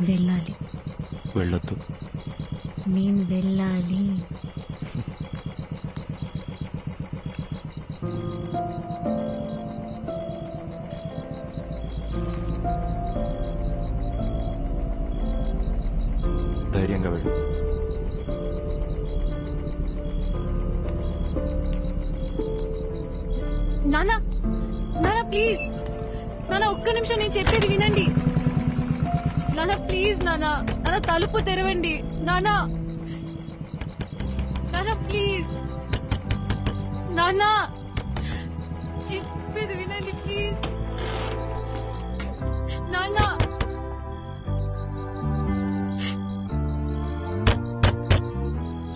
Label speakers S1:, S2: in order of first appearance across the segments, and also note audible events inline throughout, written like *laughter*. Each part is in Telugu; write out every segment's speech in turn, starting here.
S1: వెళ్ళాలి.
S2: వెళ్ళొద్దు.
S1: నేను వెళ్ళాలి.
S2: ధైర్యంగా వెళ్ళు.
S1: నిమిషం నేను చెప్పేది వినండి. నానా ప్లీజ్ నానా నానా తలుపు తెరవండి. నానా నానా ప్లీజ్. నానా చెప్పేది వినండి ప్లీజ్. నానా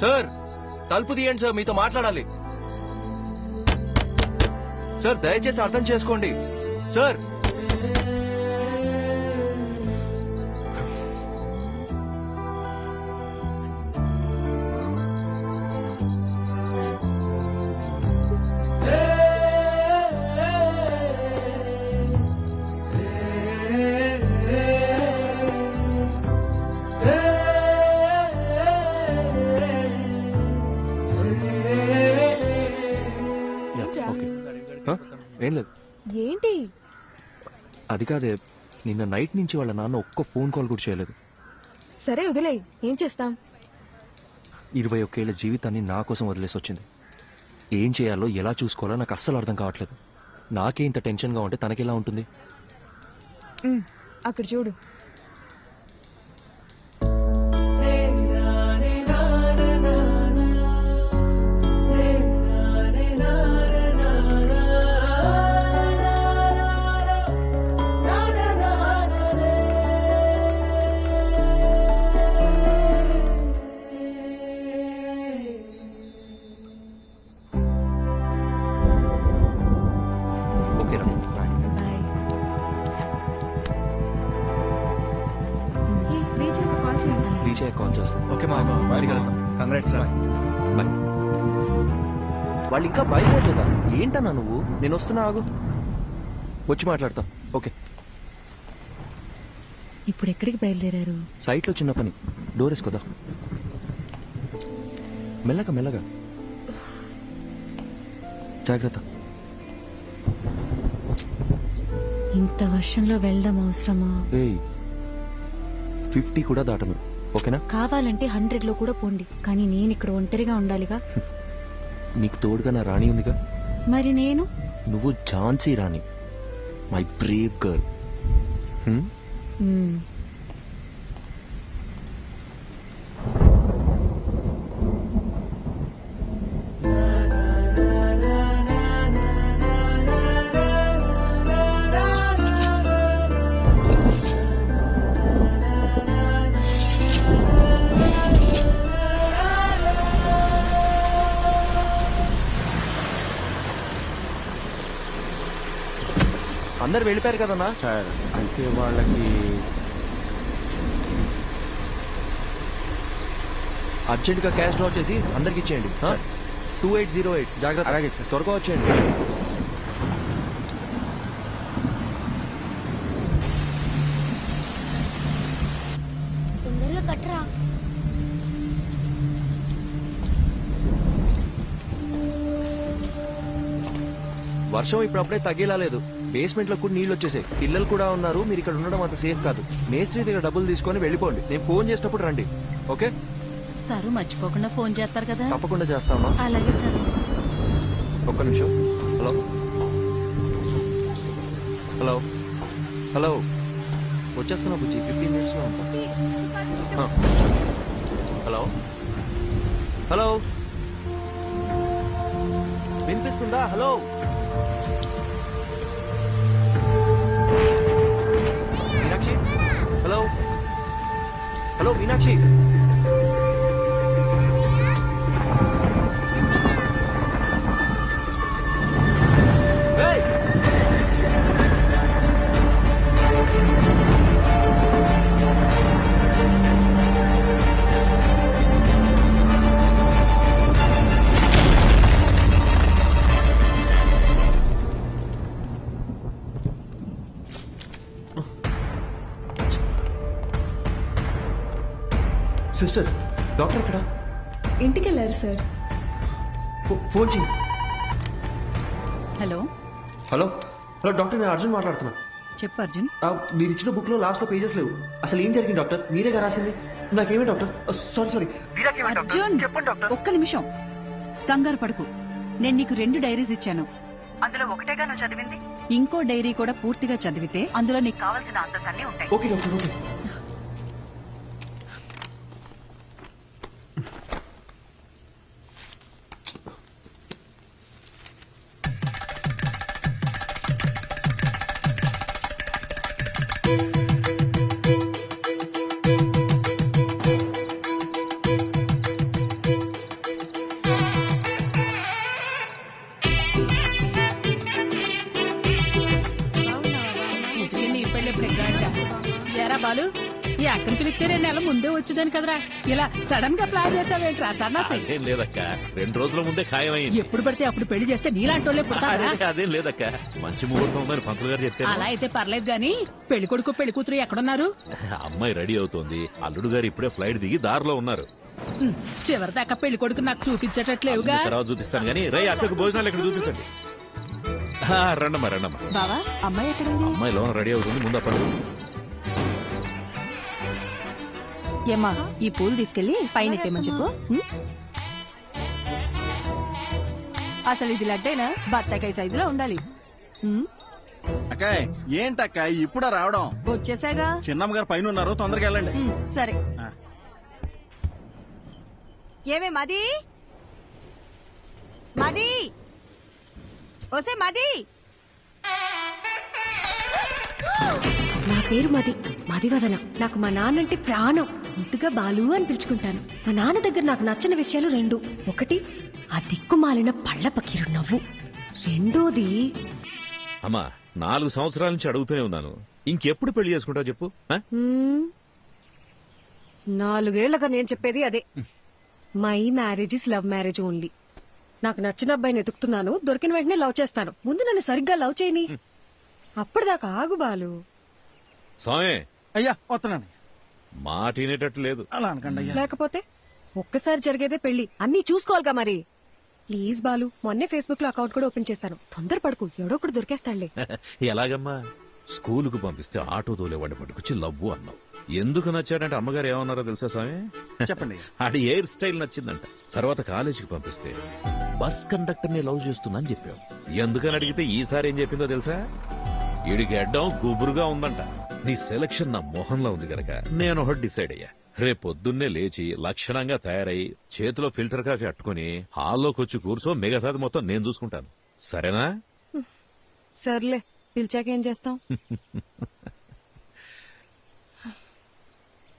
S2: సార్ తలుపు తీయండి సార్ మీతో మాట్లాడాలి. సార్ దయచేసి అర్థం చేసుకోండి. సార్ ఏం లేదు.
S1: ఏంటి?
S2: అది కాదే నిన్న నైట్ నుంచి వాళ్ళ నాన్న ఒక్క ఫోన్ కాల్ కూడా చేయలేదు.
S1: సరే వదిలే ఏం చేస్తాం?
S2: ఇరవై ఒకేళ్ళ జీవితాన్ని నా కోసం వదిలేసి వచ్చింది. ఏం చేయాలో ఎలా చూసుకోవాలో నాకు అస్సలు అర్థం కావట్లేదు. నాకే ఇంత టెన్షన్గా ఉంటే తనకెలా ఉంటుంది?
S1: అక్కడ చూడు.
S2: కాల్
S3: ఓకే మా బయటికి వెళ్తాం. కంగ్రాట్స్ రా.
S2: బాయ్ వాళ్ళు ఇంకా బయలుదేరలేదా? ఏంటన్నా నువ్వు? నేను వస్తున్నా ఆగు. వచ్చి మాట్లాడతా. ఓకే.
S1: ఇప్పుడు ఎక్కడికి బయలుదేరారు?
S2: సైట్లో చిన్న పని. డోర్ వేసుకోదా మెల్లగా మెల్లగా. జాగ్రత్త.
S1: ఇంత వర్షంలో వెళ్ళడం అవసరమా?
S2: ఏయ్ ఫిఫ్టీ కూడా దాటను. ఓకేనా?
S1: కావాలంటే హండ్రెడ్లో కూడా పోండి. కానీ నేను ఇక్కడ ఒంటరిగా ఉండాలిగా? *laughs*
S2: నీకు తోడుగా నా రాణి ఉందిగా?
S1: మరి నేను?
S2: నువ్వు Jhansi Rani. My brave girl అందరు వెళ్ళిపోయారు కదన్నా?
S3: సార్ అంటే వాళ్ళకి
S2: అర్జెంటుగా క్యాష్ డ్రా చేసి అందరికి ఇచ్చేయండి. టూ ఎయిట్ జీరో ఎయిట్ జాగ్రత్త.
S3: అలాగే సార్.
S2: త్వరగా వచ్చేయండి. వర్షం ఇప్పుడప్పుడే తగ్గేలా లేదు. బేస్మెంట్లో కూడా నీళ్ళు వచ్చేసాయి. పిల్లలు కూడా ఉన్నారు. మీరు ఇక్కడ ఉండడం అంత సేఫ్ కాదు. మేస్త్రి దగ్గర డబ్బులు తీసుకొని వెళ్ళిపోండి. నేను ఫోన్ చేసినప్పుడు రండి. ఓకే?
S4: సారు మర్చిపోకుండా ఫోన్ చేస్తారు కదా?
S2: తప్పకుండా చేస్తామా
S4: అలాగే సార్.
S2: ఒక్క నిమిషం. హలో? హలో? హలో? వచ్చేస్తున్నా బుజ్జి. ఫిఫ్టీన్ మినిట్స్లో ఉంటా. హలో? హలో? వినిపిస్తుందా? Hello? Hello Meenakshi sister doctor ఎక్కడ?
S1: ఇంటికి వెళ్ళారు సార్
S2: ఫోన్ చేయి
S4: హలో.
S2: హలో. హలో డాక్టర్ నేను అర్జున్ మాట్లాడుతున్నా.
S4: చెప్పు అర్జున్.
S2: ఆ, మీరు ఇచ్చిన బుక్లో లాస్ట్లో పేజెస్ లేవు. అసలు ఏం జరిగింది డాక్టర్? మీరేగా రాసింది? నాకేమే డాక్టర్? Sorry sorry.
S5: అర్జున్! ఒక్క నిమిషం. కంగారు పడుకు. నేను నీకు రెండు డైరీస్ ఇచ్చాను. అందులో ఒకటేగా నువ్వు చదివింది? ఇంకో డైరీ కూడా పూర్తిగా చదివితే అందులో నీకు కావాల్సిన ఆన్సర్స్ అన్ని ఉంటాయి.
S2: Okay doctor okay.
S4: బాలు ఈ అక్కని పిలిస్తే రెండు నెలల ముందే వచ్చేదాని కదరా. ఇలా సడన్గా ప్లాన్ చేసావేంట్రా సన్నాసి?
S6: అదేం లేదక్క. రెండు రోజుల ముందే ఖాయమైంది.
S4: ఎప్పుడు పడితే అప్పుడు పెళ్ళి చేస్తే నీలాంటి వాళ్ళే పుడతారా?
S6: అదే అదేం లేదక్క. మంచి ముహూర్తం ఉందని పంతులు గారు చెప్తే
S4: అలా అయితే పర్లేదు గాని పెళ్ళి కొడుకు పెళ్ళి కూతురు ఎక్కడున్నారు?
S6: అమ్మాయి రెడీ అవుతోంది. అల్లుడు గారు ఇప్పుడే ఫ్లైట్ దిగి దారిలో ఉన్నారు.
S4: ఉమ్, చివరిదాకా పెళ్ళి కొడుకు నాకు చూపించేటట్లేవుగా?
S6: అన్ని తర్వాత చూపిస్తాను కానీ రై అక్కకు భోజనాలు ఇక్కడ చూపించండి? ఆ, రండమ్మా రండమ్మా.
S5: బావా అమ్మాయి ఎక్కడుంది?
S6: అమ్మాయి లోన రెడీ అవుతుంది ముందు అప్పటి
S5: ఏమ్మా ఈ పూలు తీసుకెళ్ళి పైన ఎట్టేమని చెప్పు? అసలు ఇది లడ్డైనా? బత్తాకాయ సైజులో ఉండాలి?
S7: అక్కాయ్ ఏంటక్క ఇప్పుడా రావడం?
S5: వచ్చేసాగా.
S7: చిన్నమ్మ గారు పైన ఉన్నారు తొందరగా వెళ్ళండి.
S5: సరే. ఏమే మది? మది? ఓసే మది?
S8: నా పేరు మది మదివదన నాకు మా నాన్నంటే ప్రాణం. ముద్దుగా బాలు అని పిలుచుకుంటాను. మా నాన్న దగ్గర నాకు నచ్చిన విషయాలు రెండు. ఒకటి ఆ దిక్కుమాలిన పళ్ళ పకీరు నవ్వు. రెండోది
S6: అమ్మా నాలుగు సంవత్సరాల నుంచి అడుగుతూనే ఉన్నాను. ఇంకెప్పుడు పెళ్ళి చేసుకుంటావు చెప్పు ఆ?
S8: మ్మ్, నాలుగేళ్ళగా నేను చెప్పేది అదే. My marriage is love marriage only. నాకు నచ్చిన అబ్బాయిని ఎతుకుతున్నాను దొరికిన వెంటనే లవ్ చేస్తాను. ముందు నన్ను సరిగ్గా లవ్ చేయని. అప్పటిదాకా ఆగు బాలు.
S6: స్వామి.
S7: అయ్యా వస్తున్నాను
S6: మాట వినేటట్టు లేదు.
S7: అలా అనకండి అయ్యా.
S8: లేకపోతే ఒక్కసారి జరిగేదే పెళ్ళి అన్నీ చూసుకోవాలిగా మరి. ప్లీజ్ బాలు మొన్నే ఫేస్బుక్లో అకౌంట్ కూడా ఓపెన్ చేశాను. తొందరపడకు ఎవడో ఒకడు దొరికేస్తాడులే. *laughs*
S6: ఎలాగమ్మా? స్కూలుకు పంపిస్తే ఆటో తోలేవాడిని పట్టుకొచ్చి లవ్వు అన్నావు. ఎందుకు నచ్చాడంటే అమ్మగారు ఏమన్నారో తెలుసా స్వామి?
S7: చెప్పండి. *laughs*
S6: ఆడి హెయిర్ స్టైల్ నచ్చిందంట. తర్వాత కాలేజీకి పంపిస్తే బస్ కండక్టర్ని లవ్ చేస్తున్నా అని చెప్పావు. ఎందుకని అడిగితే ఈసారి ఏం చెప్పిందో తెలుసా? ఈడికి అడ్డం గుబురుగా ఉందంట. నీ సెలక్షన్ నా మొహంలో ఉంది గనక. నేను ఒకటి డిసైడ్ అయ్యా. రేపు పొద్దున్నే లేచి లక్షణంగా తయారై చేతిలో ఫిల్టర్ కాఫీ అట్టుకుని హాల్లోకి వచ్చి కూర్చో మిగతాది మొత్తం నేను చూసుకుంటాను. సరేనా?
S8: సర్లే పిలిచాక ఏం చేస్తాం?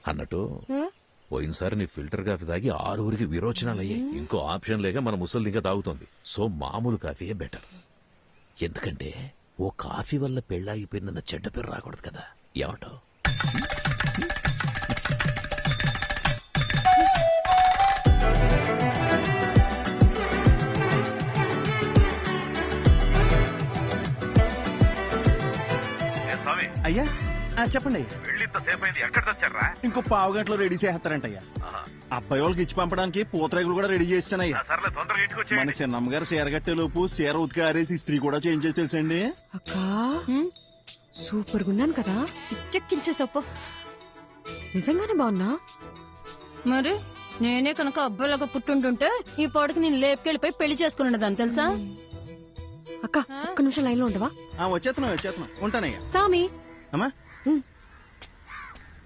S6: అన్నట్టు పోయినసారి నీ ఫిల్టర్ కాఫీ తాగి ఆరుగురికి విరోచనాలు అయ్యాయి. ఇంకో ఆప్షన్ లేక మన ముసలి ఇంకా తాగుతోంది. సో మామూలు కాఫీయే బెటర్ ఎందుకంటే ఓ కాఫీ వల్ల పెళ్ళాగిపోయిందన్న చెడ్డ పేరు రాకూడదు కదా. ఏమంటావు?
S7: అయ్యా ఆ, చెప్పండి. అయ్యా ఇంకో పావు గంటలో రెడీ చేస్తారంట అయ్యా. అబ్బాయి వాళ్ళకి ఇచ్చి పంపడానికి పూతరేగులు కూడా రెడీ చేస్తానయ్యా మన చిన్నమ్మ గారు చీర కట్టే లోపు చీర ఉతికి ఆరేసి ఇస్త్రీ కూడా చేంజ్ చేసి తెలుసండి?
S8: అక్కా. సూపర్ గున్నాను కదా. పిచ్చెక్కించేసప్ప నిజంగానే బాగున్నా?
S4: మరి నేనే కనుక అబ్బాయిలాగా పుట్టుంటుంటే ఈ పాడుకు నేను లేపుకెళ్ళిపోయి పెళ్ళి చేసుకున్నదాన్ని తెలుసా?
S8: అక్క ఒక్క నిమిషం లైన్లో ఉండవా?
S7: ఆ, వచ్చేస్తున్నాం వచ్చేస్తున్నాం. ఉంటానయ్యా.
S8: సామి.
S7: అమ్మా.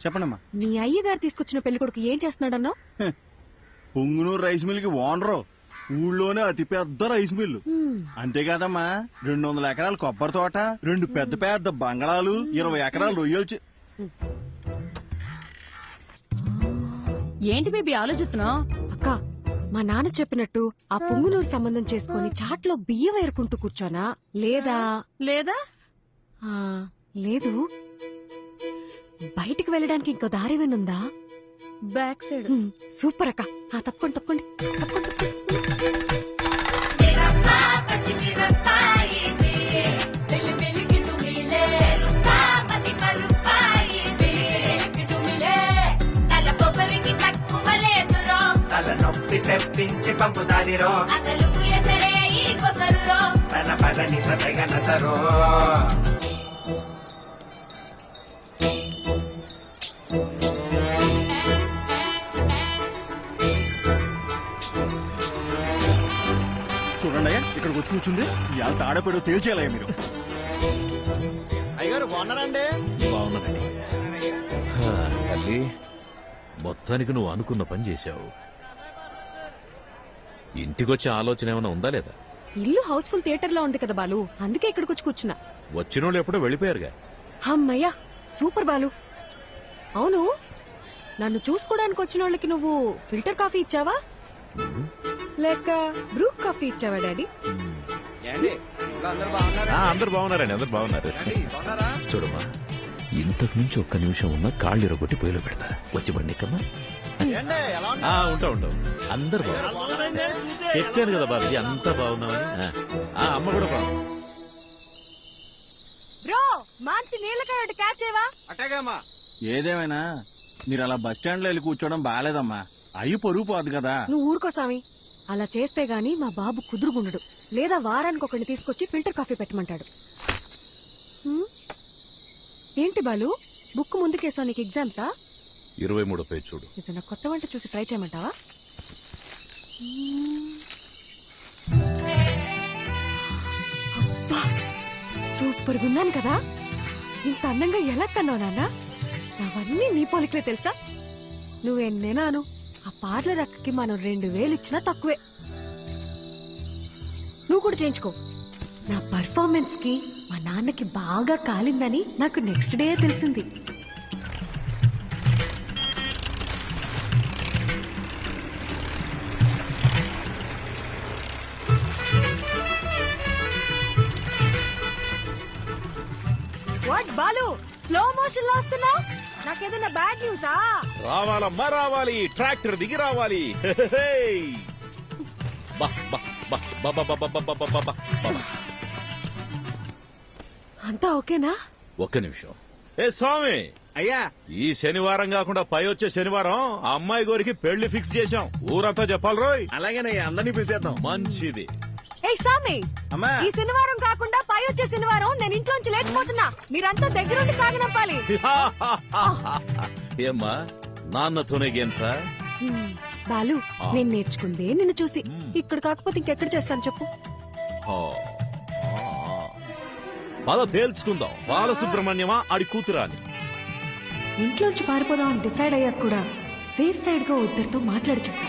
S7: చెప్పండమ్మా.
S8: అయ్యగారు తీసుకొచ్చిన పెళ్ళి కొడుకు ఏం చేస్తున్నాడన్నావు?
S7: హ, పుంగునూరు రైస్ మిల్కి ఓనరు. ఊళ్ళోనే అతి పెద్ద రైస్ మిల్లు. అంతేకాదమ్మా రెండు వందల ఎకరాల కొబ్బరి తోట రెండు పెద్ద పెద్ద బంగళాలు ఇరవై ఎకరాలు రొయ్యలు
S4: ఏంటి బేబీ ఆలోచిస్తున్నావు?
S8: అక్క మా నాన్న చెప్పినట్టు ఆ పొంగునూరు సంబంధం చేసుకొని చాట్లో బియ్యం ఏరుకుంటూ కూర్చోనా? లేదా?
S4: లేదా?
S8: ఆ, లేదు. బయటికి వెళ్ళడానికి ఇంకో దారి ఏమైనా
S1: బ్యాక్ సైడ్.
S8: సూపర్ అక్క. ఆ తప్పకుండా తప్పకుండా. తప్పకుండా
S9: నొప్పి తెప్పించి పంపుతాదిరో
S1: అసలు
S9: తన పదని నసరో. Thank you.
S7: చూడండి అయ్యా ఇక్కడికి వచ్చి కూర్చుంది. ఇవాళ తాడపేడో తేల్చేయాలయ్యా మీరు.
S9: అయ్యగారు బాగున్నారండి?
S6: బాగున్నదండి తల్లి మొత్తానికి నువ్వు అనుకున్న పని చేశావు. ఇంటికొచ్చే ఆలోచన ఏమైనా ఉందా లేదా?
S8: ఇల్లు హౌస్ఫుల్ థియేటర్లో ఉంది కదా బాలు అందుకే ఇక్కడికి వచ్చి కూర్చున్నా.
S6: వచ్చినోళ్ళు ఎప్పుడో వెళ్ళిపోయారుగా.
S8: అమ్మయ్యా సూపర్ బాలు. అవును నన్ను చూసుకోవడానికి వచ్చిన వాళ్ళకి నువ్వు ఫిల్టర్ కాఫీ ఇచ్చావా? లేక బ్రూ కాఫీ ఇచ్చావా డాడీ?
S6: ఆ, అందరు బాగున్నారండి అందరు బాగున్నారు. చూడమ్మా ఇంతకు మించి ఒక్క నిమిషం ఉన్న కాళ్ళు ఇరగొట్టి పొయ్యిలో పెడతా. వచ్చి ఆ, ఉంటా ఉంటా అందరు బాగున్నారు. చెప్పాను కదా బాబుజీ అంతా బాగున్నామని ఆ, ఆ, అమ్మ కూడా బాగుంది.
S8: బ్రో మంచి నీళ్ళకాయ క్యాచ్ చేయవా?
S9: అట్టగామా
S7: ఏదేమైనా మీరు అలా బస్ స్టాండ్లో వెళ్ళి కూర్చోవడం బాగాలేదమ్మా. అయ్యి పొరుగు పోదు కదా.
S8: నువ్వు ఊరుకో సామి అలా చేస్తే గాని మా బాబు కుదురుగుండడు. లేదా వారానికి ఒకరిని తీసుకొచ్చి ఫిల్టర్ కాఫీ పెట్టమంటాడు. హ్మ్? ఏంటి బాలు? బుక్ ముందుకేసావు నీకు ఎగ్జామ్సా?
S6: ఇరవై మూడో పేజ్ చూడు.
S8: ఏదైనా కొత్త వంట చూసి ట్రై చేయమంటావా? అబ్బా! సూపర్ ఉన్నాను కదా! ఇంత అందంగా ఎలా కన్నావు నాన్న? నావన్నీ నీ పోలికలే తెలుసా? నువ్వెన్నేనాను ఆ పార్లర్ అక్కకి మనం రెండు వేలు ఇచ్చినా తక్కువే. నువ్వు కూడా చేయించుకో. నా పర్ఫార్మెన్స్కి మా నాన్నకి బాగా కాలిందని నాకు నెక్స్ట్ డే తెలిసింది. బ్యాడ్ న్యూసా
S6: రావాలమ్మా రావాలి ట్రాక్టర్ దిగి రావాలి
S8: అంతా ఓకేనా
S6: ఒక్క నిమిషం ఏ స్వామి
S7: అయ్యా
S6: ఈ శనివారం కాకుండా పై వచ్చే శనివారం ఆ అమ్మాయి గోరికి పెళ్ళి ఫిక్స్ చేశాం ఊరంతా చెప్పాలి రోయ్
S7: అలాగేనయ్యా అందరినీ పిలిచేద్దాం
S6: మంచిది
S8: ఏ స్వామి
S7: అమ్మా
S8: ఈ శనివారం కాకుండా వచ్చే శనివారం నేను ఇంట్లోంచి లేచిపోతున్నా. మీరంతా దగ్గరుండి సాగనంపాలి *laughs*
S6: ఏమ్మా నాన్నతోనే గేమ్సా?
S8: బాలు నేను నేర్చుకుందే నిన్ను చూసి. ఇక్కడ కాకపోతే ఇంకెక్కడ చేస్తాను చెప్పు.
S6: పద తేల్చుకుందాం. బాలసుబ్రహ్మణ్యమా ఆడి కూతురా అని
S8: ఇంట్లోంచి పారిపోదాం డిసైడ్ అయ్యాక కూడా సేఫ్ సైడ్గా ఇద్దరితో మాట్లాడి చూసా.